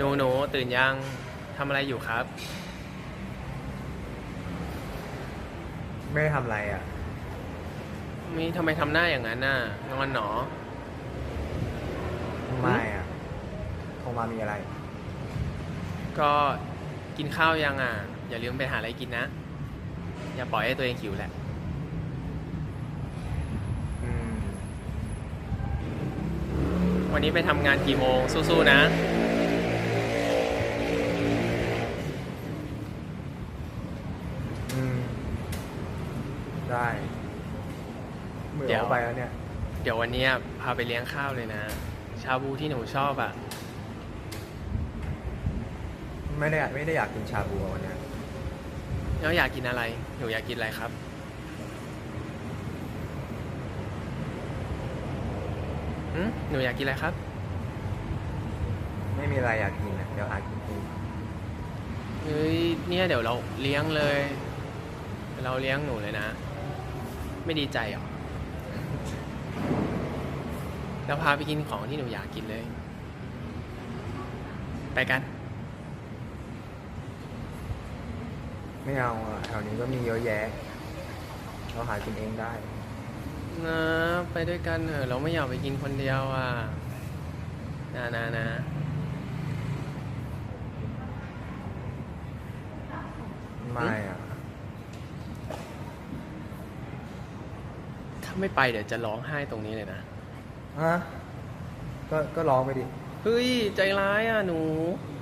หนูหนูตื่นยังทำอะไรอยู่ครับ ไม่ได้ทำอะไรอะ มีทำไมทำหน้าอย่างนั้นน่ะงอนหนอ ไม่อะโทรมามีอะไร ก็กินข้าวยังอะ อย่าลืมไปหาอะไรกินนะ อย่าปล่อยให้ตัวเองหิวแหละ อืม วันนี้ไปทำงานกี่โมงสู้ๆนะ ได้เหมือนเดี๋ยว เอาไปแล้วเนี่ย เดี๋ยววันเนี้ยพาไปเลี้ยงข้าวเลยนะ ชาบูที่หนูชอบอะ ไม่ได้ไม่ได้อยากกินชาบูอะวันเนี้ยแล้วอยากกินอะไร หนูอยากกินอะไรครับ หืมหนูอยากกินอะไรครับ ไม่มีอะไรอยากกินอะเดี๋ยวหากินเองเฮ้ย เนี่ยเดี๋ยวเราเลี้ยงเลย เราเลี้ยงหนูเลยนะ ไม่ดีใจเหรอเราพาไปกินของที่หนูอยากกินเลย ไปกัน ไม่เอาอะแถวนี้ก็มีเยอะแยะ เราหากินเองได้นะไปด้วยกันเถอะเราไม่อยากไปกินคนเดียวอะนะนะนะไม่อะ ถ้าไม่ไปเดี๋ยวจะร้องไห้ตรงนี้เลยนะ ฮะก็ก็ร้องไปดิ เฮ้ย ใจร้ายอะหนูไ